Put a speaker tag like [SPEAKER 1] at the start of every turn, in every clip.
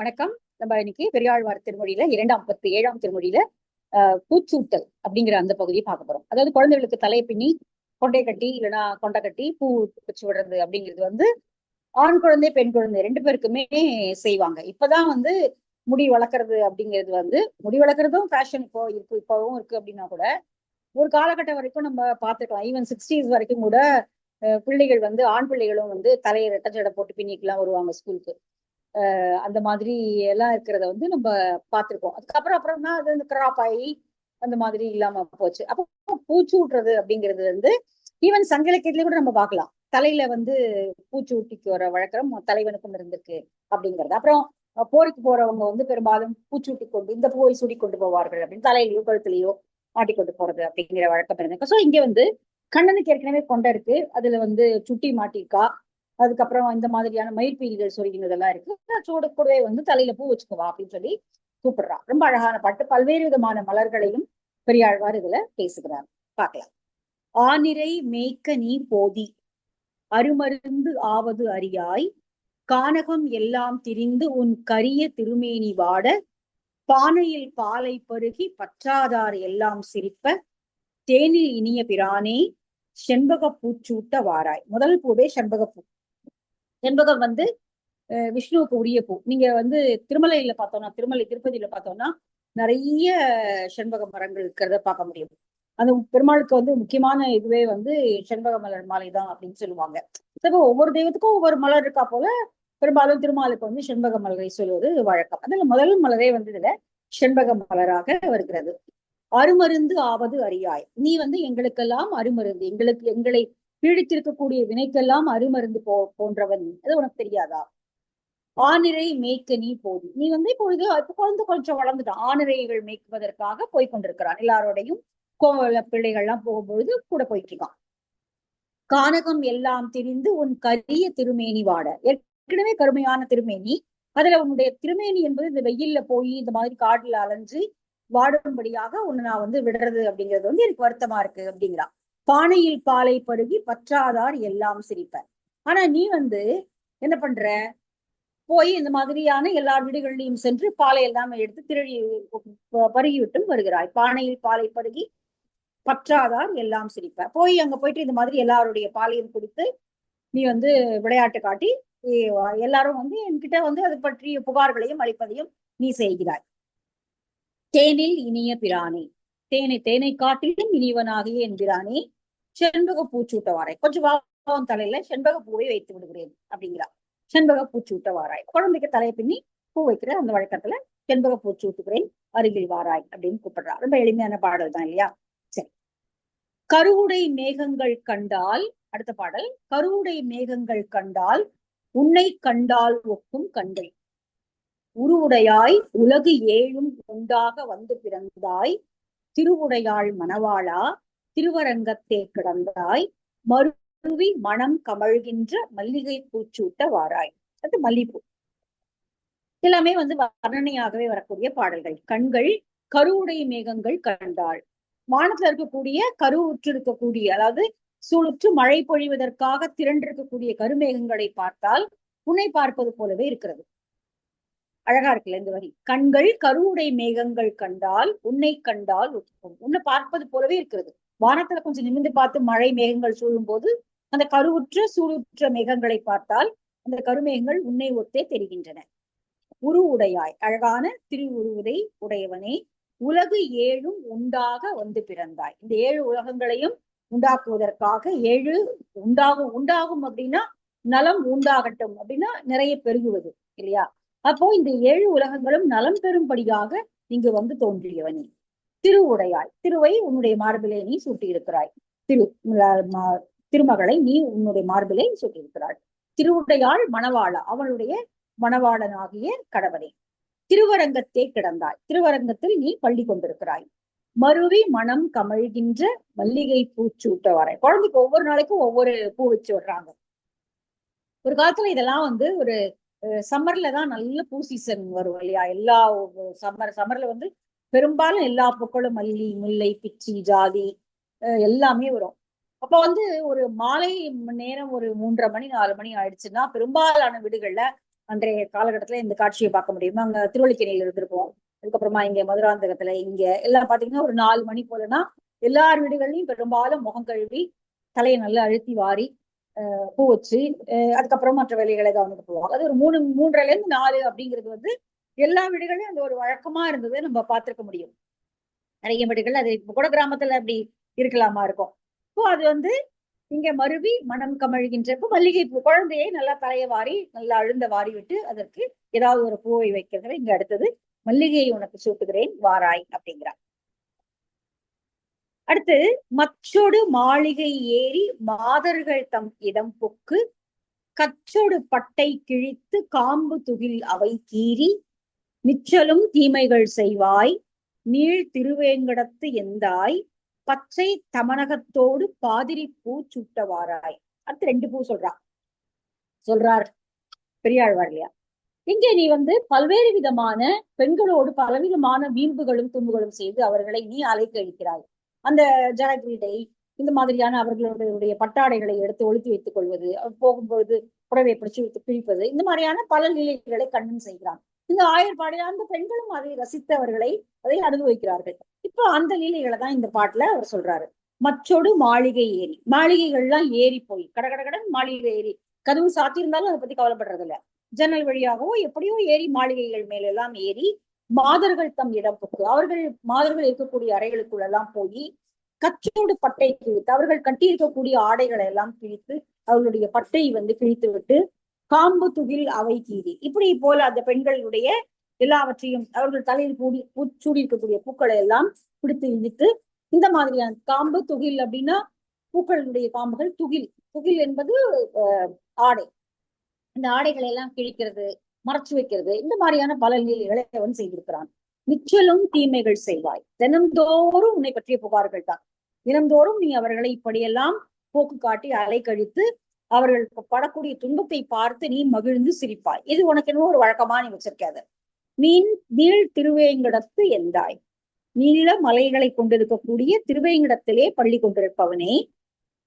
[SPEAKER 1] வணக்கம். நம்ம இன்னைக்கு பெரியாழ்வார் திருமொழியில இரண்டாம் பத்து ஏழாம் திருமொழியில பூச்சூட்டல் அப்படிங்கிற அந்த பகுதியை பார்க்க போறோம். அதாவது குழந்தைகளுக்கு தலையை பின்னி கொண்டை கட்டி இல்லைன்னா கொண்டை கட்டி பூ வச்சு விடுறது அப்படிங்கிறது வந்து ஆண் குழந்தை பெண் குழந்தை ரெண்டு பேருக்குமே செய்வாங்க. இப்பதான் வந்து முடி வளர்க்கறது அப்படிங்கிறது வந்து முடி வளர்க்கறதும் ஃபேஷன் இப்போ இருக்கு இப்பவும் இருக்கு அப்படின்னா கூட ஒரு காலகட்டம் வரைக்கும் நம்ம பார்த்துக்கலாம். ஈவன் சிக்ஸ்டீஸ் வரைக்கும் கூட பிள்ளைகள் வந்து ஆண் பிள்ளைகளும் வந்து தலையை ரெட்டச்சடை போட்டு பின்னிக்கலாம் வருவாங்க ஸ்கூலுக்கு அந்த மாதிரி எல்லாம் இருக்கிறத வந்து நம்ம பார்த்துருக்கோம். அதுக்கப்புறம் அப்புறம் தான் அது வந்து கிராப் ஆகி அந்த மாதிரி இல்லாம போச்சு. அப்போ பூச்சி விட்டுறது அப்படிங்கிறது வந்து ஈவன் சங்க இலக்கியத்துல கூட நம்ம பார்க்கலாம். தலையில வந்து பூச்சி ஊட்டிக்கு வர வழக்கம் தலைவனுக்கும் இருந்திருக்கு அப்படிங்கிறது. அப்புறம் போருக்கு போறவங்க வந்து பெரும்பாலும் பூச்சூட்டி கொண்டு இந்த பூவை சுடி கொண்டு போவார்கள் அப்படின்னு தலையிலயோ கழுத்துலயோ மாட்டி கொண்டு போறது அப்படிங்கிற வழக்கம் இருந்திருக்கு. ஸோ இங்க வந்து கண்ணனுக்கு ஏற்கனவே கொண்ட இருக்கு. அதுல வந்து சுட்டி மாட்டிருக்கா? அதுக்கப்புறம் இந்த மாதிரியான மயிர்பீலிகள் சொல்லிங்கிறதெல்லாம் இருக்கு. சூடு கூடவே வந்து தலையில பூ வச்சுக்குவா அப்படின்னு சொல்லி கூப்பிடுறா. ரொம்ப அழகான பாட்டு. பல்வேறு விதமான மலர்களையும் பெரியாழ்வார் இதுல பேசுகிறார். பார்க்கலாம். ஆனிரை மேய்க்க நீ போதி அருமருந்து ஆவது அறியாய். கானகம் எல்லாம் திரிந்து உன் கரிய திருமேனி வாட. பானையில் பாலை பருகி பற்றாதார் எல்லாம் சிரிப்ப. தேனில் இனிய பிரானே செண்பக பூச்சூட்ட வாராய். முதல் பூவே செண்பக பூ. செண்பகம் வந்து விஷ்ணுவுக்கு உரிய பூ. நீங்க வந்து திருமலையில பார்த்தோம்னா திருமலை திருப்பதியில பார்த்தோம்னா நிறைய செண்பக மரங்கள் இருக்கிறத பார்க்க முடியும். அந்த பெருமாளுக்கு வந்து முக்கியமான இதுவே வந்து செண்பக மலர் மாலை தான் அப்படின்னு சொல்லுவாங்க. இப்போ ஒவ்வொரு தெய்வத்துக்கும் ஒவ்வொரு மலர் இருக்கா போல பெரும்பாலும் திருமாலுக்கு வந்து செண்பக மலரை சொல்வது வழக்கம். அதுல முதல் மலரே வந்து இதுல செண்பக மலராக வருகிறது. அருமருந்து ஆவது அறியாய். நீ வந்து எங்களுக்கெல்லாம் அருமருந்து எங்களுக்கு எங்களை பீடித்திருக்கக்கூடிய வினைக்கெல்லாம் அருமருந்து போ போன்றவன். அது உனக்கு தெரியாதா? ஆனிரை மேய்க்க நீ போது. நீ வந்து இப்பொழுது இப்ப குழந்தை கொஞ்சம் வளர்ந்துட்டான் ஆனிரைகள் மேய்க்குவதற்காக போய் கொண்டிருக்கிறான் எல்லாரோடையும் கோவல பிள்ளைகள்லாம் போகும்பொழுது கூட போயிட்டு இருக்கான் கானகம் எல்லாம் திரிந்து உன் கரிய திருமேனி வாட. ஏற்கனவே கருமையான திருமேனி. அதுல உன்னுடைய திருமேனி என்பது இந்த வெயில்ல போய் இந்த மாதிரி காட்டுல அலைஞ்சு வாடும்படியாக உன்னை நான் வந்து விடுறது அப்படிங்கிறது வந்து எனக்கு வருத்தமா இருக்கு அப்படிங்கிறான். பானையில் பாலை பருகி பற்றாதார் எல்லாம் சிரிப்ப ஆனா நீ வந்து என்ன பண்ற? போய் இந்த மாதிரியான எல்லா வீடுகளிலையும் சென்று பாலை எல்லாம் எடுத்து திருழி பருகி விட்டும் வருகிறாய். பானையில் பாலை பருகி பற்றாதார் எல்லாம் சிரிப்ப போய் அங்க போயிட்டு இந்த மாதிரி எல்லாருடைய பாலையும் குடித்து நீ வந்து விளையாட்டு காட்டி எல்லாரும் வந்து என்கிட்ட வந்து அது பற்றிய புகார்களையும் அளிப்பதையும் நீ செய்கிறாய். தேனில் இனிய பிராணி. தேனை தேனை காட்டிலும் இனிவனாகிய என்கிறானே செண்பக பூச்சூட்டவாராய். கொஞ்சம் வாவன் தலையில செண்பக பூவை வைத்து விடுகிறேன் அப்படிங்கிறா செண்பக பூச்சூட்ட வாராய் குழந்தைக்கு தலையை பின்னி பூ வைக்கிற அந்த வழக்கத்துல செண்பக பூச்சூட்டுகிறேன் அருகில் வாராய் அப்படின்னு கூப்பிடுறா ரொம்ப எளிமையான பாடல் தான் இல்லையா? சரி. கருவுடை மேகங்கள் கண்டால் அடுத்த பாடல் கருவுடை மேகங்கள் கண்டால் உன்னை கண்டால் ஒக்கும் கண்டை உருவுடையாய் உலகு ஏழும் உண்டாக வந்து பிறந்தாய் திருவுடையாள் மணவாளா திருவரங்கத்தே கிடந்தாய் மருவி மனம் கமழ்கின்ற மல்லிகை பூச்சூட்ட வாராய். அது மல்லிப்பூ. எல்லாமே வந்து வர்ணனையாகவே வரக்கூடிய பாடல்கள். கண்கள் கருவுடை மேகங்கள் கண்டாள். வானத்துல இருக்கக்கூடிய கருவுற்று இருக்கக்கூடிய அதாவது சூளுற்று மழை பொழிவதற்காக திரண்டிருக்கக்கூடிய கருமேகங்களை பார்த்தால் உன்னை பார்ப்பது போலவே இருக்கிறது. அழகா இருக்குல்ல இந்த வரி? கண்கள் கருவுடை மேகங்கள் கண்டால் உன்னை கண்டால் ஒத்துக்கும் உன்னை பார்ப்பது போலவே இருக்கிறது. வானத்துல கொஞ்சம் நிமிந்து பார்த்து மழை மேகங்கள் சூழும் போது அந்த கருவுற்ற சூடுற்ற மேகங்களை பார்த்தால் அந்த கருமேகங்கள் உன்னை ஒத்தே தெரிகின்றன. உரு உடையாய். அழகான திருவுருவதை உடையவனே உலகு ஏழும் உண்டாக வந்து பிறந்தாய். இந்த ஏழு உலகங்களையும் உண்டாக்குவதற்காக ஏழு உண்டாகும் உண்டாகும் அப்படின்னா நலம் உண்டாகட்டும் அப்படின்னா நிறைய பெருகுவது இல்லையா? அப்போ இந்த ஏழு உலகங்களும் நலம் பெறும்படியாக இங்கு வந்து தோன்றியவனே. திருவுடையாய் திருவை உன்னுடைய மார்பிலே நீ சூட்டியிருக்கிறாய். திரு திருமகளை நீ உன்னுடைய மார்பிலே சூட்டியிருக்கிறாள். திருவுடையாள் மணவாள அவளுடைய மணவாளனாகிய கடவனே திருவரங்கத்தே கிடந்தாய். திருவரங்கத்தில் நீ பள்ளி கொண்டிருக்கிறாய். மருவி மனம் கமழ்கின்ற மல்லிகை பூச்சூட்ட வரை குழந்தைக்கு ஒவ்வொரு நாளைக்கும் ஒவ்வொரு பூ வச்சு விடுறாங்க. ஒரு காலத்துல இதெல்லாம் வந்து ஒரு சம்மர்ல தான் நல்ல பூ சீசன் வரும் இல்லையா? எல்லா சம்மர் சம்மர்ல வந்து பெரும்பாலும் எல்லா பூக்களும் மல்லி முல்லை பிச்சி ஜாதி எல்லாமே வரும். அப்ப வந்து ஒரு மாலை நேரம் ஒரு மூன்றரை மணி நாலு மணி ஆயிடுச்சுன்னா பெரும்பாலான வீடுகள்ல அன்றைய காலகட்டத்துல இந்த காட்சியை பார்க்க முடியும்? அங்க திருவள்ளிக்கேணியில இருந்திருப்போம். அதுக்கப்புறமா இங்க மதுராந்தகத்துல இங்க எல்லாம் பாத்தீங்கன்னா ஒரு நாலு மணி போலனா எல்லார் வீடுகள்லயும் பெரும்பாலும் முகம் கழுவி தலையை நல்லா அழுத்தி வாரி அஹ் பூ வச்சு அதுக்கப்புறம் மற்ற வேலைகளை கவனித்து போவாங்க. அது ஒரு மூணு மூன்றுல இருந்து நாலு அப்படிங்கிறது வந்து எல்லா வீடுகளையும் அந்த ஒரு வழக்கமா இருந்தது நம்ம பார்த்திருக்க முடியும். நிறைய வீடுகள் அது இப்ப கூட கிராமத்துல அப்படி இருக்கலாமா இருக்கும். இப்போ அது வந்து இங்க மருவி மனம் கமழ்கின்றப்ப மல்லிகை பூ குழந்தையை நல்லா தலைய வாரி நல்லா அழுந்த வாரி விட்டு அதற்கு ஏதாவது ஒரு பூவை வைக்கிறது இங்க அடுத்தது மல்லிகையை உனக்கு சூட்டுகிறேன் வாராய் அப்படிங்கிறார். அடுத்து மச்சொடு மாளிகை ஏறி மாதர்கள் தம் இடம் பொக்கு கச்சொடு பட்டை கிழித்து காம்பு துகில் அவை கீறி நிச்சலும் தீமைகள் செய்வாய் நீள் திருவேங்கடத்து எந்தாய் பச்சை தமனகத்தோடு பாதிரி பூ சுட்டவாராய். அடுத்து ரெண்டு பூ சொல்றா. சொல்றார் பெரியாழ்வார் இல்லையா? இங்கே நீ வந்து பல்வேறு விதமான பெண்களோடு பலவிதமான வீம்புகளும் தும்புகளும் செய்து அவர்களை நீ அலைக்கழிக்கிறாய் அந்த ஜலகிரீடை இந்த மாதிரியான அவர்களுடைய பட்டாடைகளை எடுத்து ஒழுத்தி வைத்துக் கொள்வது போகும்போது புடவை பிடிச்சு வைத்து பிழிப்பது இந்த மாதிரியான பல நிலைகளை கண்ணும் செய்கிறான். இந்த ஆயர்பாடிய அந்த பெண்களும் அதை ரசித்தவர்களை அதை அனுபவிக்கிறார்கள். இப்போ அந்த லீலைகளை தான் இந்த பாட்டுல அவர் சொல்றாரு. மற்றொடு மாளிகை ஏறி மாளிகைகள்லாம் ஏறி போய் கடகடகடன் மாளிகை ஏறி கதவு சாத்தியிருந்தாலும் அதை பத்தி கவலைப்படுறது இல்ல ஜன்னல் வழியாகவோ எப்படியோ ஏறி மாளிகைகள் மேலெல்லாம் ஏறி மாதர்கள் தம் இடம் புக்கு அவர்கள் மாதர்கள் இருக்கக்கூடிய அறைகளுக்குள்ள எல்லாம் போய் கச்சோடு பட்டை கிழித்து அவர்கள் கட்டியிருக்கக்கூடிய ஆடைகளை எல்லாம் கிழித்து அவர்களுடைய பட்டை வந்து கிழித்து விட்டு காம்பு துகில் அவை கீறி. இப்படி போல அந்த பெண்களுடைய எல்லாவற்றையும் அவர்கள் தலையில் கூடி பூ சூடி இருக்கக்கூடிய பூக்களை எல்லாம் பிடித்து இழுத்து இந்த மாதிரியான காம்பு துகில் அப்படின்னா பூக்களுடைய காம்புகள் துகில். துகில் என்பது ஆடை. இந்த ஆடைகளை எல்லாம் கிழிக்கிறது. மறைச்சு வைக்கிறது. இந்த மாதிரியான பல நிலைகளை அவன் செய்திருக்கிறான். நிச்சலும் தீமைகள் செய்வாய். தினந்தோறும் உன்னை பற்றிய புகார்கள் தான். தினந்தோறும் நீ அவர்களை இப்படியெல்லாம் போக்கு காட்டி அலை கழித்து அவர்களுக்கு படக்கூடிய துன்பத்தை பார்த்து நீ மகிழ்ந்து சிரிப்பாய். இது உனக்கு என்ன ஒரு வழக்கமா நீ வச்சிருக்காத. மீன் நீள் திருவேங்கடத்து எந்தாய் நீள மலைகளை கொண்டிருக்கக்கூடிய திருவேங்கடத்திலே பள்ளி கொண்டிருப்பவனே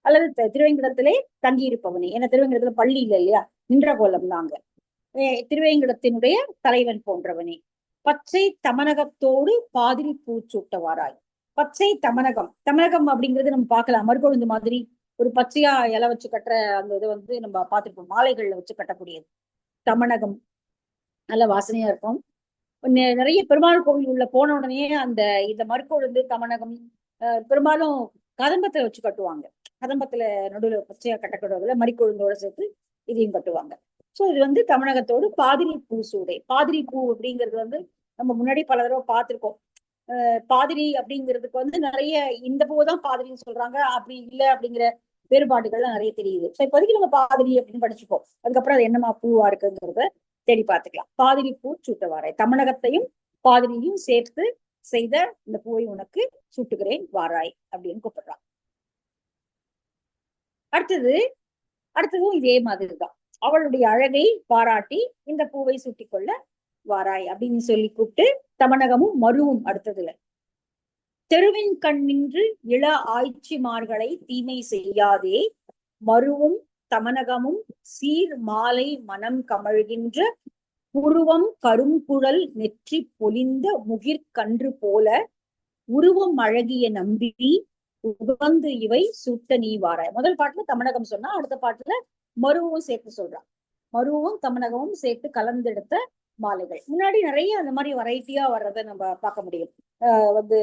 [SPEAKER 1] அல்லது திருவேங்கடத்திலே தங்கியிருப்பவனே. ஏன்னா திருவேங்கடத்துல பள்ளி இல்லை இல்லையா? நின்ற கோலம் தாங்க. திருவேங்கடத்தினுடைய தலைவன் போன்றவனே. பச்சை தமனகத்தோடு பாதிரி பூச்சூட்டவாராய் பச்சை தமனகம். தமனகம் அப்படிங்கிறது நம்ம பார்க்கலாம். மறுபொழுது மாதிரி ஒரு பச்சையா இலை வச்சு கட்டுற அந்த இதை வந்து நம்ம பார்த்துருப்போம். மாலைகள்ல வச்சு கட்டக்கூடியது. தமனகம். நல்ல வாசனையா இருக்கும். நிறைய பெருமாள் கோவில் உள்ள போன உடனே அந்த இந்த மறுக்கொழுந்து தமனகம் பெரும்பாலும் கதம்பத்துல வச்சு கட்டுவாங்க. கதம்பத்துல நடுவில் பச்சையா கட்டக்கூடாதுல மறிக்கொழுந்தோட சேர்த்து இதையும் கட்டுவாங்க. சோ இது வந்து தமிழகத்தோடு பாதிரி பூ சூடை. பாதிரி பூ அப்படிங்கிறது வந்து நம்ம முன்னாடி பல தடவை பார்த்துருக்கோம். பாதிரி அப்படிங்கிறதுக்கு வந்து நிறைய இந்த பூ தான் பாதிரின்னு சொல்றாங்க. அப்படி இல்லை அப்படிங்கிற வேறுபாடுகள்லாம் நிறைய தெரியுது. ஸோ இப்போதைக்கு நம்ம பாதிரி அப்படின்னு படிச்சுப்போம். அதுக்கப்புறம் அது என்னமா பூவா இருக்குங்கிறத தேடி பார்த்துக்கலாம். பாதிரி பூ சூட்டவாரை. தமிழகத்தையும் பாதிரியும் சேர்த்து செய்த இந்த பூவை உனக்கு சூட்டுகிறேன் வாராய் அப்படின்னு கூப்பிடுறான். அடுத்தது அடுத்ததும் இதே மாதிரிதான். அவளுடைய அழகை பாராட்டி இந்த பூவை சூட்டிக்கொள்ள வாராய் அப்படின்னு சொல்லி கூப்பிட்டு தமனகமும் மருவும் அடுத்ததுல. தெருவின் கண் நின்று இள ஆய்ச்சிமார்களை தீமை செய்யாதே மருவும் தமனகமும் சீர் மாலை மனம் கமழ்கின்ற புருவம் கருங்குழல் நெற்றி பொலிந்த முகிர்கன்று போல உருவம் அழகிய நம்பி உகந்து இவை சுட்ட நீ வாராய். முதல் பாட்டுல தமிழகம் சொன்னா அடுத்த பாட்டுல மருவும் சேர்த்து சொல்றான். மருவும் தமிழகமும் சேர்த்து கலந்தெடுத்த மாலைகள். முன்னாடி நிறைய அந்த மாதிரி வெரைட்டியா வர்றதை நம்ம பார்க்க முடியும். ஆஹ் வந்து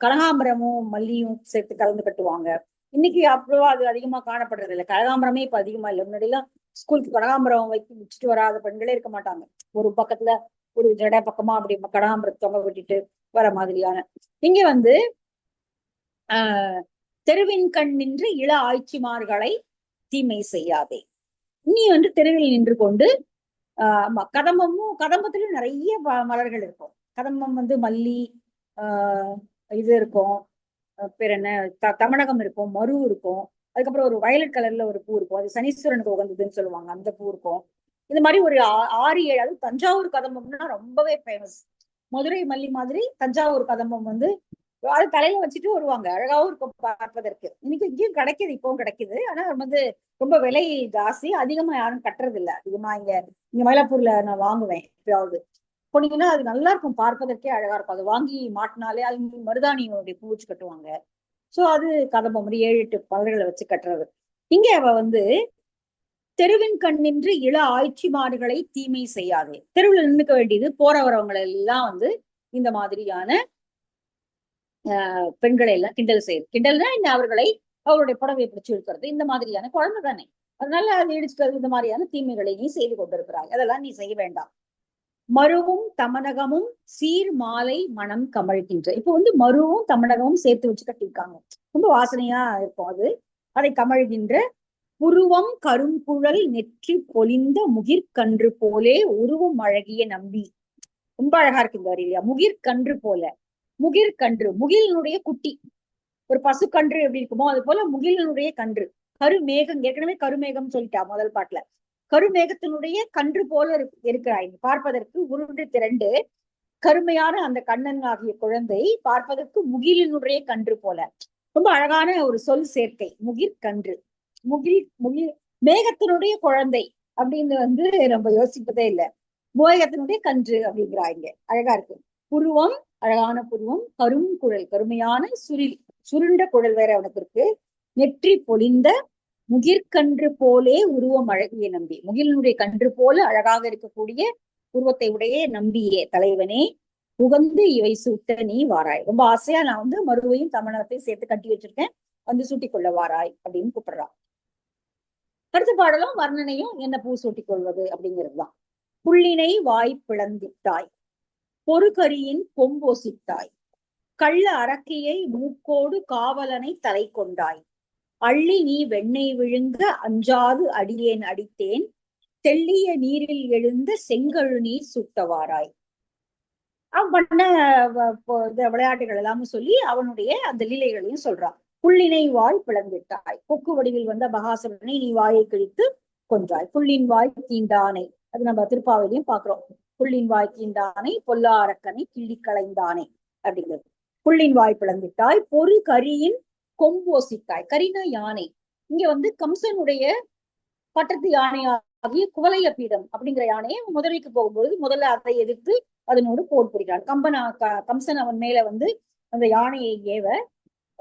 [SPEAKER 1] கனகாம்பரமும் மல்லியும் சேர்த்து கலந்து கட்டுவாங்க. இன்னைக்கு அப்புறம் அது அதிகமா காணப்படுறது இல்லை. கனகாம்பரமே இப்ப அதிகமா இல்லை. முன்னாடி எல்லாம் ஸ்கூலுக்கு கனகாம்பரம் வைத்து முடிச்சுட்டு வராத பெண்களே இருக்க மாட்டாங்க. ஒரு பக்கத்துல ஒரு ஜட பக்கமா அப்படி கனகாம்பரம் தொங்க விட்டுட்டு வர மாதிரியான. இங்க வந்து தெருவின் கண் நின்று இள ஆய்ச்சிமார்களை தீமை செய்யாதே. நீ வந்து தெருவில் நின்று கொண்டு ஆஹ் கதம்பமும் கதம்பத்திலும் நிறைய மலர்கள் இருக்கும். கதம்பம் வந்து மல்லி ஆஹ் இது இருக்கும். பேர் என்ன? த தமிழகம் இருக்கும் மரு இருக்கும். அதுக்கப்புறம் ஒரு வயலட் கலர்ல ஒரு பூ இருக்கும். அது சனீஸ்வரனுக்கு உகந்ததுன்னு சொல்லுவாங்க. அந்த பூ இருக்கும். இந்த மாதிரி ஒரு ஆறு ஏழு அது தஞ்சாவூர் கதம்பம்னா ரொம்பவே ஃபேமஸ் மதுரை மல்லி மாதிரி தஞ்சாவூர் கதம்பம் வந்து அது தலையில வச்சுட்டு வருவாங்க. அழகாவும் இருக்கும் பார்ப்பதற்கு. இன்னைக்கு இங்கேயும் கிடைக்குது இப்பவும் கிடைக்குது. ஆனா வந்து ரொம்ப விலை ஜாஸ்தி. அதிகமா யாரும் கட்டுறது இல்ல அதிகமா இங்க இங்க மயிலாப்பூர்ல நான் வாங்குவேன் எப்பயாவது. போனீங்கன்னா அது நல்லா இருக்கும். பார்ப்பதற்கே அழகா இருக்கும். அது வாங்கி மாட்டினாலே அது மருதாணியோடைய பூ வச்சு கட்டுவாங்க. சோ அது கதம்ப மாதிரி ஏழு எட்டு பலர்களை வச்சு கட்டுறது. இங்க அவ வந்து தெருவின் கண்ணின்று இள ஆய்ச்சி மாடுகளை தீமை செய்யாது. தெருவில் நின்னுக்க வேண்டியது போற வரவங்களை எல்லாம் வந்து இந்த மாதிரியான பெண்களை எல்லாம் கிண்டல் செய்யுது கிண்டல்னா இந்த அவர்களை அவருடைய புடவையை பிடிச்சு இழுக்கிறது. இந்த மாதிரியான குழந்தை தானே. அதனால அது இடிச்சுக்கிறது இந்த மாதிரியான தீமைகளை நீ செய்து கொண்டிருக்கிறாய். அதெல்லாம் நீ செய்ய வேண்டாம். மருவும் தமனகமும் சீர் மாலை மனம் கமழ்கின்ற. இப்ப வந்து மருவும் தமனகமும் சேர்த்து வச்சு கட்டியிருக்காங்க. ரொம்ப வாசனையா இருக்கும் அது. அதை கமழ்கின்ற புருவம் கருங்குழல் நெற்றி பொலிந்த முகிர்கன்று போலே உருவம் அழகிய நம்பி. ரொம்ப அழகா இருக்கு இந்த வரி இல்லையா? முகிர்கன்று போல. முகிர்கன்று முகிலினுடைய குட்டி. ஒரு பசுக்கன்று எப்படி இருக்குமோ அது போல முகிலினுடைய கன்று. கருமேகம் ஏற்கனவே கருமேகம் சொல்லிட்டா முதல் பாட்டுல. கருமேகத்தினுடைய கன்று போல இருக்கிறாய். பார்ப்பதற்கு உருண்டு திரண்டு. கருமையான அந்த கண்ணன் ஆகிய குழந்தை பார்ப்பதற்கு முகிலினுடைய கன்று போல. ரொம்ப அழகான ஒரு சொல் சேர்க்கை. முகிர் கன்று. முகில் முகில் மேகத்தினுடைய குழந்தை அப்படின்னு வந்து நம்ம யோசிப்பதே இல்லை. மேகத்தினுடைய கன்று அப்படிங்கிறாங்க. அழகா இருக்கு. புருவம் அழகான புருவம் கருங்குழல் கருமையான சுரில் சுருண்ட குழல் வேற அவனுக்கு இருக்கு. நெற்றி பொலிந்த முகிர்கன்று போலே உருவம் அழகிய நம்பி. முகிலனுடைய கன்று போல அழகாக இருக்கக்கூடிய உருவத்தை உடைய நம்பியே தலைவனே. உகந்து இவை சூட்ட நீ வாராய். ரொம்ப ஆசையா நான் வந்து மருவையும் தமிழகத்தையும் சேர்த்து கட்டி வச்சிருக்கேன். வந்து சூட்டிக் கொள்ள வாராய் அப்படின்னு கூப்பிடுறான். அடுத்த பாடலும் வர்ணனையும் என்ன பூ சூட்டிக் கொள்வது அப்படிங்கிறதுதான் புள்ளினை வாய் பிளந்திட்டாய். பொறுகரியின் கொம்போசித்தாய். கள்ள அரக்கியை மூக்கோடு காவலனை தலை கொண்டாய் அள்ளி நீ வெண்ணெய் விழுங்க அஞ்சாது அடியேன் அடித்தேன். தெள்ளிய நீரில் எழுந்த செங்கழு நீர் சுட்டவாராய். அவன் பண்ண இந்த விளையாட்டுகள் எல்லாமே சொல்லி அவனுடைய அந்த லீலைகளையும் சொல்றான். புள்ளினை வாய் பிளந்துட்டாய். கொக்கு வடிவில் வந்த மகாசவனை நீ வாயை கிழித்து கொன்றாய். புள்ளின் வாய் தீண்டானை. அது நம்ம திருப்பாவிலையும் பாக்குறோம் புள்ளின் வாய் தீண்டானை பொல்லா அரக்கனை கிள்ளி களைந்தானே அப்படிங்கிறது. புள்ளின் வாய் பிளந்திட்டாய் பொறு கரியின் கொம்போசித்தாய் கரினா யானை. இங்க வந்து கம்சனுடைய பட்டத்து யானையாகிய குவலைய பீடம் அப்படிங்கிற யானையை முதலைக்கு போகும்போது முதல்ல அதை எதிர்த்து அதனோடு போர் புரிகிறான். கம்பனா க- கம்சன் அவன் மேல வந்து அந்த யானையை ஏவ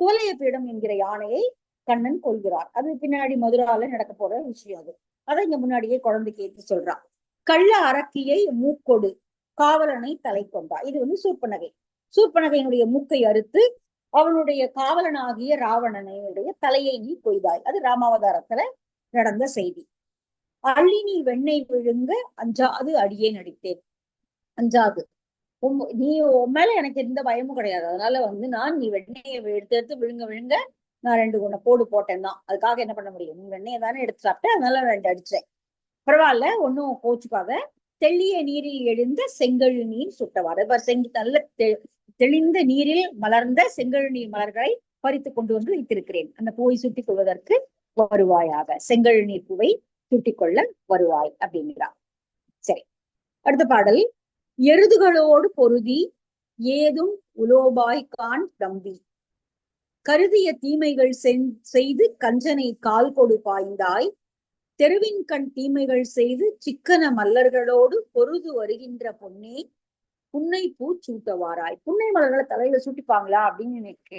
[SPEAKER 1] குவலைய பீடம் என்கிற யானையை கண்ணன் கொள்கிறார் அது பின்னாடி மதுரால நடக்க போற விஷயம் அது. அதை இங்க முன்னாடியே குழந்தைக்கு ஏற்றி சொல்றான். கள்ள அரக்கியை மூக்கொடு காவலனை தலை கொண்டா இது வந்து சூர்பனகை சூர்பனகையினுடைய மூக்கை அறுத்து அவனுடைய காவலனாகிய ராவணனுடைய தலையை நீ கொய்தாய். அது ராமாவதாரத்துல நடந்த செய்தி. அள்ளி நீ வெண்ணெய் விழுங்க அஞ்சாது அடியே நடித்தேன். அஞ்சாது. நீ உன் மேல எனக்கு எந்த பயமும் கிடையாது. அதனால வந்து நான் நீ வெண்ணெயை எடுத்து எடுத்து விழுங்க விழுங்க நான் ரெண்டு உன்னை போடு போட்டேன் தான் அதுக்காக என்ன பண்ண முடியும்? நீ வெண்ணெயை தானே எடுத்து சாப்பிட்டேன் அதனால ரெண்டு அடிச்சேன். பரவாயில்ல ஒன்றும் கோச்சுக்காத. தெள்ளிய நீரில் எழுந்த செங்கழு நீர் சுட்டவாறு. பார் செங்கு நல்ல தெ- தெளிந்த நீரில் மலர்ந்த செங்கழு நீர் மலர்களை பறித்து கொண்டு வந்து வைத்திருக்கிறேன். அந்த பூவை சுட்டிக் கொள்வதற்கு வருவாயாக. செங்கழு நீர் பூவை சுட்டிக் கொள்ள வருவாய் அப்படிங்கிறார். சரி. அடுத்த பாடல். எருதுகளோடு பொருதி ஏதும் உலோபாய் கான் தம்பி. கருதிய தீமைகள் செய்து கஞ்சனை கால் கொடு பாய்ந்தாய். தெருவின் கண் தீமைகள் செய்து சிக்கன மல்லர்களோடு பொருது வருகின்ற பொன்னே புன்னை பூ சூட்டவாராய். புன்னை மலர்களை தலையில சூட்டிப்பாங்களா அப்படின்னு எனக்கு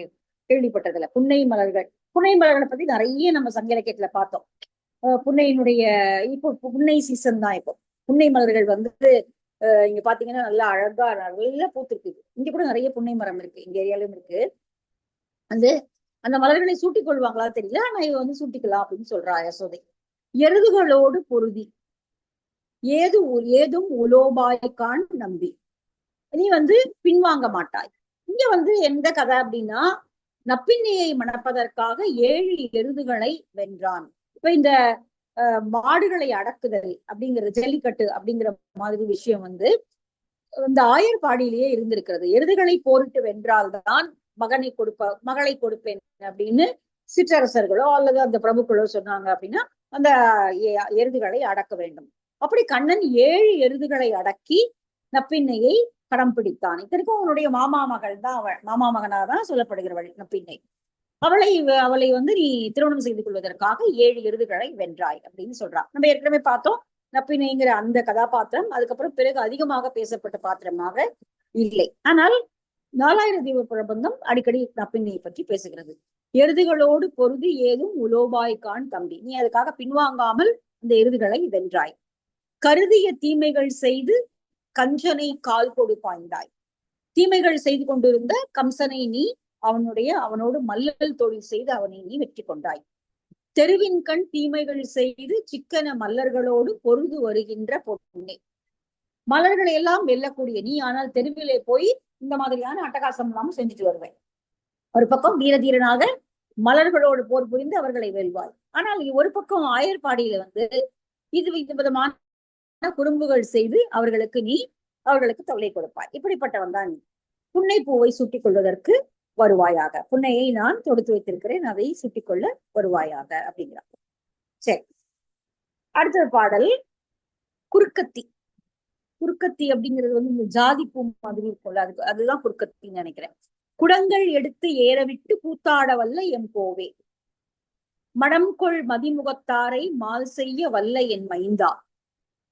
[SPEAKER 1] கேள்விப்பட்டதுல புன்னை மலர்கள். புன்னை மலர்களை பத்தி நிறைய நம்ம சங்க இலக்கியத்துல பார்த்தோம் புன்னையினுடைய இப்போ புன்னை சீசன் தான் இப்போ. புன்னை மலர்கள் வந்து அஹ் இங்க பாத்தீங்கன்னா நல்லா அழகா நல்லா பூத்திருக்குது. இங்க கூட நிறைய புன்னை மரம் இருக்கு. எங்க ஏரியாலும் இருக்கு. அந்த அந்த மலர்களை சூட்டிக் கொள்வாங்களா தெரியல. ஆனா இவ வந்து சூட்டிக்கலாம் அப்படின்னு சொல்றா யசோதை. எருதுகளோடு பொருதி. ஏது ஏதும் உலோபாய்க்கான் நம்பி. நீ வந்து பின்வாங்க மாட்டாய். இங்க வந்து எந்த கதை அப்படின்னா நப்பின்னியை மணப்பதற்காக ஏழு எருதுகளை வென்றான். இப்ப இந்த மாடுகளை அடக்குதல் அப்படிங்கிறது ஜல்லிக்கட்டு அப்படிங்கிற மாதிரி விஷயம் வந்து இந்த ஆயர்பாடியிலேயே இருந்திருக்கிறது. எருதுகளை போரிட்டு வென்றால்தான் மகனை கொடுப்ப மகளை கொடுப்பேன் அப்படின்னு சிற்றரசர்களோ அல்லது அந்த பிரபுக்களோ சொன்னாங்க அப்படின்னா அந்த எருதுகளை அடக்க வேண்டும். அப்படி கண்ணன் ஏழு எருதுகளை அடக்கி நப்பின்னையை கடம் பிடித்தான். இத்தனைக்கும் அவனுடைய மாமா மகள் தான் அவள். மாமா மகனா தான் சொல்லப்படுகிறவள் நப்பின்னை. அவளை அவளை வந்து நீ திருமணம் செய்து கொள்வதற்காக ஏழு எருதுகளை வென்றாய் அப்படின்னு சொல்றான். நம்ம ஏற்கனவே பார்த்தோம் நப்பினைங்கிற அந்த கதாபாத்திரம். அதுக்கப்புறம் பிறகு அதிகமாக பேசப்பட்ட பாத்திரமாக இல்லை. ஆனால் நாலாயிரம் தீப பிரபந்தம் அடிக்கடி நப்பினையை பற்றி பேசுகிறது. எருதுகளோடு பொருது ஏதும் உலோபாய்கான் தம்பி. நீ அதுக்காக பின்வாங்காமல் இந்த எருதுகளை வென்றாய். கருதிய தீமைகள் செய்து கஞ்சனை கால் கொடு பாய்ந்தாய். தீமைகள் செய்து கொண்டிருந்த கம்சனை நீ அவனுடைய அவனோடு மல்லல் தொழில் செய்து அவனை நீ வெற்றி கொண்டாய். தெருவின் கண் தீமைகள் செய்து சிக்கன மல்லர்களோடு பொருது வருகின்ற பொண்ணே மலர்களை எல்லாம் வெல்லக்கூடிய நீ ஆனால் தெருவிலே போய் இந்த மாதிரியான அட்டகாசம் எல்லாம் செஞ்சுட்டு வருவேன். ஒரு பக்கம் வீரதீரனாக மலர்களோடு போர் புரிந்து அவர்களை வெல்வாய் ஆனால் ஒரு பக்கம் ஆயர்பாடியில வந்து இது இந்த விதமான குறும்புகள் செய்து அவர்களுக்கு நீ அவர்களுக்கு தொல்லை கொடுப்பாய். இப்படிப்பட்டவன் தான் நீ. புன்னை பூவை சுட்டிக் கொள்வதற்கு வருவாயாக. புன்னையை நான் தொடுத்து வைத்திருக்கிறேன் அதை சுட்டிக் கொள்ள வருவாயாக அப்படிங்கிறார். சரி. அடுத்த பாடல் குறுக்கத்தி. குறுக்கத்தி அப்படிங்கிறது வந்து இந்த ஜாதி பூ மாதிரி இருக்கும்ல அதுக்கு அதுதான் குறுக்கத்தின்னு நினைக்கிறேன். குடங்கள் எடுத்து ஏறவிட்டு கூத்தாட வல்ல எம் கோவே மடம்கொள் மதிமுகத்தாரை மால் செய்ய வல்ல என் மைந்தா.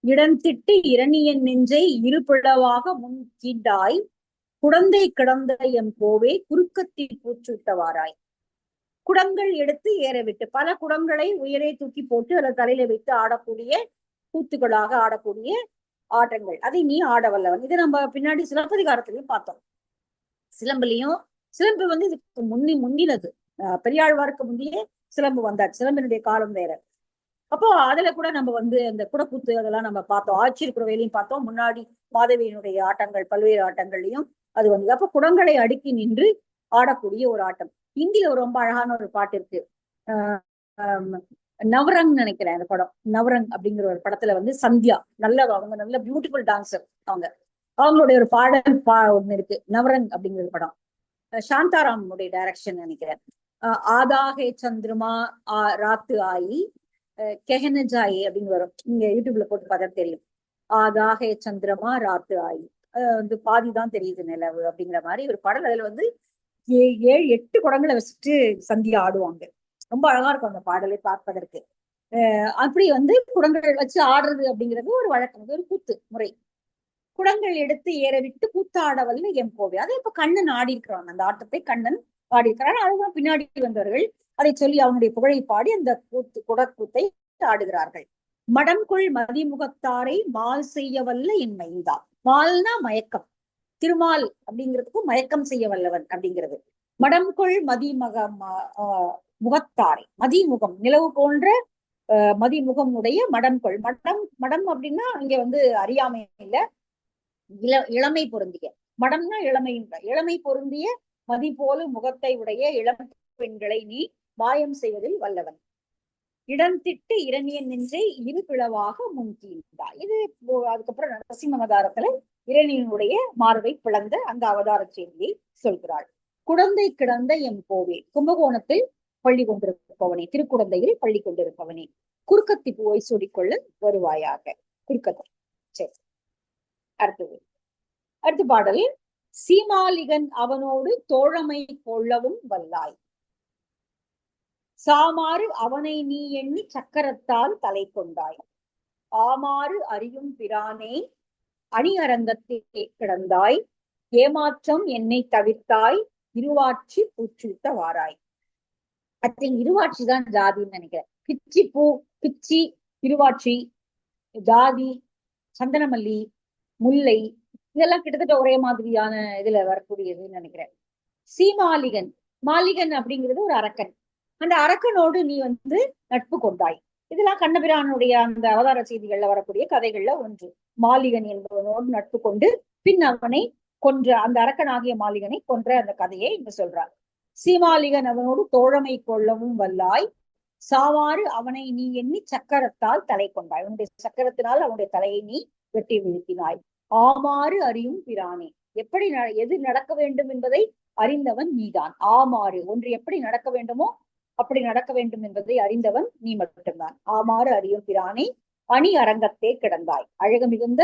[SPEAKER 1] இடந்திட்டு இரணியன் நெஞ்சை இருபிளவாக முன் கீண்டாய். குடந்தை கிடந்த எம் கோவே குறுக்கத்தில் பூச்சுட்டவாராய் குடங்கள் எடுத்து ஏறவிட்டு பல குடங்களை உயரே தூக்கி போட்டு அதை தலையில வைத்து ஆடக்கூடிய கூத்துகளாக ஆடக்கூடிய ஆட்டங்கள். அதை நீ ஆட வல்லவன். இதை நம்ம பின்னாடி சிலப்பதிகாரத்திலையும் பார்த்தோம். சிலம்புலையும் சிலம்பு வந்து இதுக்கு முந்தி முந்தினது பெரியாழ்வாருக்கு முந்தையே சிலம்பு வந்தார். சிலம்பினுடைய காலம் வேற. அப்போ அதுல கூட நம்ம வந்து அந்த குடக்கூத்து அதெல்லாம் நம்ம பார்த்தோம். ஆட்சியர் குறவையிலையும் பார்த்தோம். முன்னாடி மாதவியினுடைய ஆட்டங்கள் பல்வேறு ஆட்டங்கள்லயும் அது வந்து அப்ப குடங்களை அடுக்கி நின்று ஆடக்கூடிய ஒரு ஆட்டம். ஹிந்தில ரொம்ப அழகான ஒரு பாட்டு இருக்கு. ஆஹ் நவரங் நினைக்கிறேன் அந்த படம். நவரங் அப்படிங்கிற ஒரு படத்துல வந்து சந்தியா. நல்ல அவங்க நல்ல பியூட்டிஃபுல் டான்சர் அவங்க. அவங்களுடைய ஒரு பாடல் பா ஒண்ணு இருக்கு. நவரங் அப்படிங்கிற படம். சாந்தாராமுடைய டைரக்ஷன் நினைக்கிறேன். ஆதாகே சந்திரமா ஆ ராத்து ஆயி கெஹனஜாயி அப்படின்னு வரும். நீங்க யூடியூப்ல போட்டு பார்த்தா தெரியும். ஆதாகே சந்திரமா ராத்து ஆயி. வந்து பாதி தான் தெரியுது நிலவு அப்படிங்கிற மாதிரி ஒரு பாடல். அதுல வந்து ஏழு எட்டு குடங்களை வச்சுட்டு சந்தியா ஆடுவாங்க. ரொம்ப அழகா இருக்கும் அந்த பாடலை பார்ப்பதற்கு. அப்படி வந்து குடங்கள் வச்சு ஆடுறது அப்படிங்கிறது ஒரு வழக்கம். ஒரு கூத்து முறை. குடங்கள் எடுத்து ஏற விட்டு கூத்தாட வல்ல எம் கோவை. அதை இப்ப கண்ணன் ஆடி இருக்கிறான் அந்த ஆட்டத்தை கண்ணன் ஆடி இருக்கிறான் அதுதான் பின்னாடி வந்தவர்கள் அதை சொல்லி அவனுடைய புகழை பாடி அந்த கூத்து குடக்கூத்தை ஆடுகிறார்கள். மடம்கொள் மதிமுகத்தாரை மால் செய்ய வல்ல என் மைந்தா மால்னா மயக்கம். திருமால் அப்படிங்கிறதுக்கு மயக்கம் செய்ய வல்லவன் அப்படிங்கிறது. மடம்கொள் மதிமக முகத்தாரை. மதிமுகம் நிலவு போன்ற மதிமுகம் உடைய மடம்கொள். மடம் மடம் அப்படின்னா இங்க வந்து அறியாமை இல்ல இள இளமை பொருந்திய. மடம்னா இளமை இளமை பொருந்திய மதி போல முகத்தை உடைய இளம் பெண்களை நீ மாயம் செய்வதில் வல்லவன். இடம் திட்டு இரணியன் நெஞ்சை இரு பிளவாக முன்கீழ்ந்தா இது அதுக்கப்புறம் நரசிம்ம அவதாரத்துல இரணியனுடைய மார்பை பிளந்த அந்த அவதார செய்தியை சொல்கிறாள். குழந்தை கிடந்த எம் கோவே. கும்பகோணத்தில் பள்ளி கொண்டிருப்பவனே. திருக்குழந்தையில் பள்ளி கொண்டிருப்பவனே. குறுக்கத்தி பூவை சூடிக்கொள்ள வருவாயாக. குறுக்கத்தை. சரி. அடுத்தது அடுத்த பாடல். சீமாலிகன் அவனோடு தோழமை கொள்ளவும் வல்லாய். சாமாறு அவனை நீ எண்ணி சக்கரத்தால் தலை கொண்டாய். ஆமாறு அறியும் பிரானே அணி அரங்கத்தே கிடந்தாய். ஏமாற்றம் என்னை தவிர்த்தாய் இருவாட்சி பூச்சூட்ட வாராய். அத்தை இருவாட்சி தான் ஜாதின்னு நினைக்கிறேன். பிச்சி பூ பிச்சி இருவாட்சி ஜாதி சந்தனமல்லி முல்லை இதெல்லாம் கிட்டத்தட்ட ஒரே மாதிரியான இதுல வரக்கூடியதுன்னு நினைக்கிறேன். சீமாலிகன் மாலிகன் அப்படிங்கிறது ஒரு அரக்கன். அந்த அரக்கனோடு நீ வந்து நட்பு கொண்டாய். இதெல்லாம் கண்ணபிரானுடைய அந்த அவதார செய்திகள்ல வரக்கூடிய கதைகள்ல ஒன்று. மாலிகன் என்பவனோடு நட்பு கொண்டு பின் அவனை கொன்ற அந்த அரக்கனாகிய மாலிகனை கொன்ற அந்த கதையை இங்க சொல்றார். சீமாலிகன் அவனோடு தோழமை கொள்ளவும் வல்லாய் சாவாறு அவனை நீ எண்ணி சக்கரத்தால் தலை கொண்டாய். அவனுடைய சக்கரத்தினால் அவனுடைய தலையை நீ வெட்டி வீழ்த்தினாய். ஆமாறு அறியும் பிரானே. எப்படி எது நடக்க வேண்டும் என்பதை அறிந்தவன் நீதான். ஆமாறு ஒன்று எப்படி நடக்க வேண்டுமோ அப்படி நடக்க வேண்டும் என்பதை அறிந்தவன் நீ மட்டும்தான். ஆமாறு அறியும் பிரானே அணி அரங்கத்தே கிடந்தாய். அழகு மிகுந்த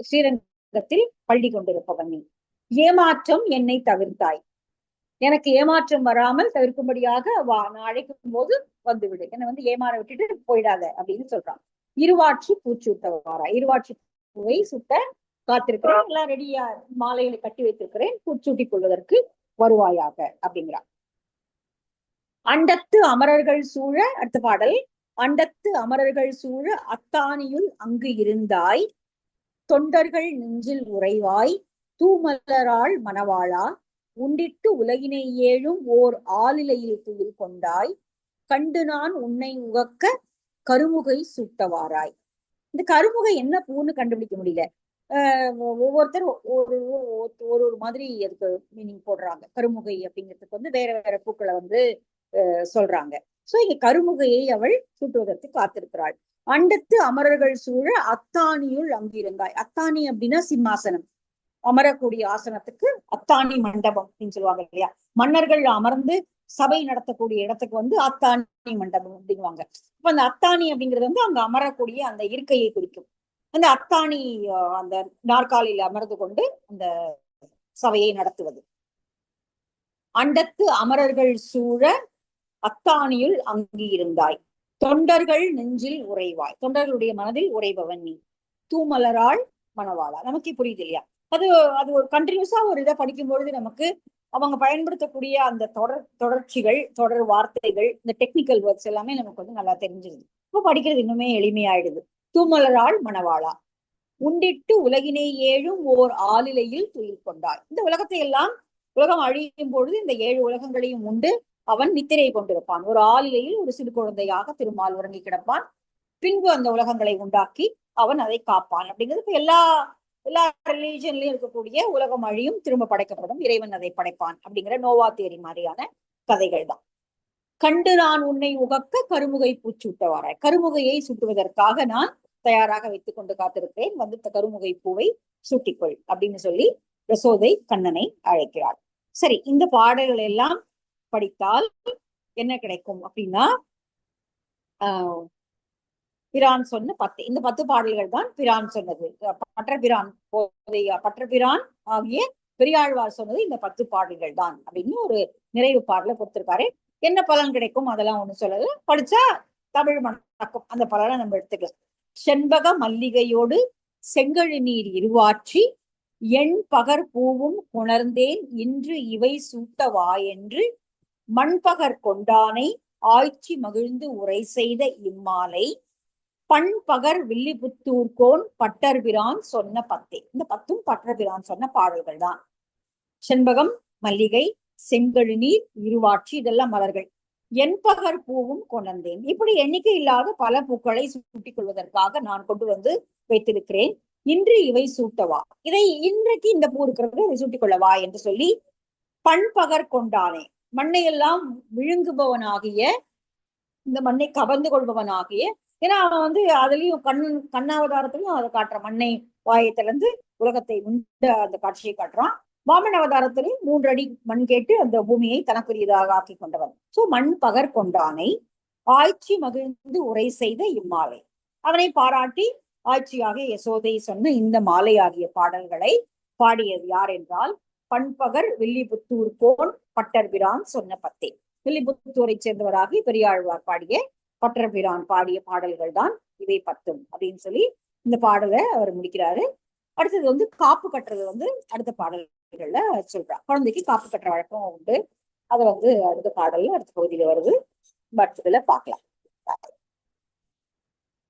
[SPEAKER 1] ஸ்ரீரங்கத்தில் பள்ளி கொண்டிருப்பவன் நீ. ஏமாற்றம் என்னை தவிர்த்தாய். எனக்கு ஏமாற்றம் வராமல் தவிர்க்கும்படியாக வா நான் அழைக்கும் போது வந்துவிடு. என்னை வந்து ஏமாற விட்டுட்டு போயிடாத அப்படின்னு சொல்றான். இருவாட்சி பூச்சூட்டவாரா இருவாட்சி பூவை சுட்ட காத்திருக்கிறேன். எல்லாம் ரெடியா மாலையில கட்டி வைத்திருக்கிறேன். பூச்சூட்டிக் கொள்வதற்கு வருவாயாக அப்படிங்கிறான். அண்டத்து அமரர்கள் சூழ அடுத்த பாடல். அண்டத்து அமரர்கள் சூழ அத்தானியுள் அங்கு இருந்தாய். தொண்டர்கள் நெஞ்சில் உறைவாய். தூமலராள் மணவாளா. உண்டிட்டு உலகினை ஏழும் ஓர் ஆளிலையில் துயில் கொண்டாய். கண்டு நான் உன்னை உகக்க கருமுகை சூட்டவாராய். இந்த கருமுகை என்ன பூன்னு கண்டுபிடிக்க முடியல. ஆஹ் ஒவ்வொருத்தர் ஒரு ஒரு ஒரு மாதிரி அதுக்கு மீனிங் போடுறாங்க. கருமுகை அப்படிங்கிறதுக்கு வந்து வேற வேற பூக்களை வந்து சொல்றாங்க. சோ இங்க கருமுகையை அவள் சூட்டுவதற்கு காத்திருக்கிறாள். அண்டத்து அமரர்கள் சூழ அத்தானியுள் அங்கிருந்தாய். அத்தானி அப்படின்னா சிம்மாசனம். அமரக்கூடிய ஆசனத்துக்கு அத்தாணி மண்டபம் அப்படின்னு சொல்லுவாங்க இல்லையா? மன்னர்கள் அமர்ந்து சபை நடத்தக்கூடிய இடத்துக்கு வந்து அத்தாணி மண்டபம் அப்படிங்குவாங்க. இப்ப அந்த அத்தாணி அப்படிங்கிறது வந்து அங்க அமரக்கூடிய அந்த இருக்கையை குறிக்கும். அந்த அத்தாணி அந்த நாற்காலியில் அமர்ந்து கொண்டு அந்த சபையை நடத்துவது. அண்டத்து அமரர்கள் சூழ அத்தானியுள் அங்கு இருந்தாய். தொண்டர்கள் நெஞ்சில் உறைவாய். தொண்டர்களுடைய மனதில் உறைபவன் நீ. தூமலராள் மணவாளா. நமக்கு புரியுது இல்லையா? அது அது ஒரு கண்டினியூஸா ஒரு இதை படிக்கும் பொழுது நமக்கு அவங்க பயன்படுத்தக்கூடிய அந்த தொடர் தொடர்ச்சிகள் தொடர் வார்த்தைகள் இந்த டெக்னிக்கல் ஒர்க்ஸ் எல்லாமே நமக்கு வந்து நல்லா தெரிஞ்சிருது. இப்போ படிக்கிறது இன்னுமே எளிமையாயிடுது. தூமலராள் மணவாளா. உண்டிட்டு உலகினை ஏழும் ஓர் ஆளிலையில் துயில் கொண்டாள். இந்த உலகத்தை எல்லாம் உலகம் அழியும் பொழுது இந்த ஏழு உலகங்களையும் உண்டு. அவன் நித்திரை கொண்டிருப்பான். ஒரு ஆளிலையில் ஒரு சிறு குழந்தையாக திருமால் உறங்கி கிடப்பான். பின்பு அந்த உலகங்களை உண்டாக்கி அவன் அதை காப்பான். அப்படிங்கிறது எல்லா எல்லா ரிலீஜன்லயும் இருக்கக்கூடிய உலகம் அழியும் திரும்ப படைக்கப்படும் இறைவன் அதை படைப்பான் அப்படிங்கிற நோவா தேரி மாதிரியான கதைகள் தான். கண்டு நான் உன்னை உகக்க கருமுகை பூச்சூட்டவாராய் கருமுகையை சுட்டுவதற்காக நான் தயாராக வைத்துக் கொண்டு காத்திருக்கிறேன். வந்து கருமுகை பூவை சூட்டிக்கொள் அப்படின்னு சொல்லி யசோதை கண்ணனை அழைக்கிறார். சரி இந்த பாடல்கள் எல்லாம் படித்தால் என்ன கிடைக்கும் அப்படின்னா ஆஹ் பிரான் சொன்ன பத்து இந்த பத்து பாடல்கள் தான் பிரான் சொன்னது. பற்ற பிரான் பற்ற பிரான் ஆகிய பெரியாழ்வார் சொன்னது இந்த பத்து பாடல்கள் தான் அப்படின்னு ஒரு நிறைவு பாடலை கொடுத்திருக்காரு என்ன பலன் கிடைக்கும்? அதெல்லாம் ஒண்ணு சொல்லல. படிச்சா தமிழ் மணக்கும் அந்த பலனை நம்ம எடுத்துக்கலாம். செண்பக மல்லிகையோடு செங்கழு நீர் இருவாற்றி எண் பகர் பூவும் உணர்ந்தேன் இன்று இவை சூட்டவா என்று மண்பகர் கொண்டானை ஆய்ச்சி மகிழ்ந்து உரை செய்த இம்மாலை பண்பகர் வில்லிபுத்தூர்கோன் பட்டர்பிரான் சொன்ன பத்தே. இந்த பத்தும் பட்டர்பிரான் சொன்ன பாடல்கள் தான். செண்பகம் மல்லிகை செங்கழுநீர் இருவாட்சி இதெல்லாம் மலர்கள் என்பகர் பூவும் கொண்டேன் இப்படி எண்ணிக்கை இல்லாத பல பூக்களை சூட்டிக் கொள்வதற்காக நான் கொண்டு வந்து வைத்திருக்கிறேன். இன்று இவை சூட்டவா? இதை இன்றைக்கு இந்த பூ இருக்கிறது இதை சூட்டிக் கொள்ளவா என்று சொல்லி பண்பகர் கொண்டானே. மண்ணை எல்லாம் விழுங்குபவனாகிய இந்த மண்ணை கவர்ந்து கொள்பவனாகிய ஏன்னா அவன் வந்து அதுலயும் கண் கண்ணாவதாரத்திலையும் அதை காட்டுற மண்ணை வாயத்துல இருந்து உலகத்தை உண்ட அந்த காட்சியை காட்டுறான். வாமன் அவதாரத்திலையும் மூன்று அடி மண் கேட்டு அந்த பூமியை தனக்குரியதாக ஆக்கி கொண்டவன். சோ மண் பகர் கொண்டானை ஆய்ச்சி மகிழ்ந்து உரை செய்த இம்மாலை. அவனை பாராட்டி ஆட்சியாக யசோதை சொன்ன இந்த மாலை ஆகிய பாடல்களை பாடியது யார் என்றால் பண்பகர் வில்லிபுத்தூர் போன் பட்டர்பிரான் சொன்ன பத்தே. வில்லிபுத்தூரை சேர்ந்தவராகி பெரியாழ்வார் பாடிய பட்டரபிரான் பாடிய பாடல்கள் தான் இவை பத்தும் அப்படின்னு சொல்லி இந்த பாடலை அவர் முடிக்கிறாரு. அடுத்தது வந்து காப்பு கட்டுறது வந்து அடுத்த பாடல்கள்ல சொல்றான் குழந்தைக்கு காப்பு கட்டுற வழக்கம் உண்டு. அதை வந்து அடுத்த பாடல்ல அடுத்த பகுதியில வருது. பட் இதுல பார்க்கலாம்.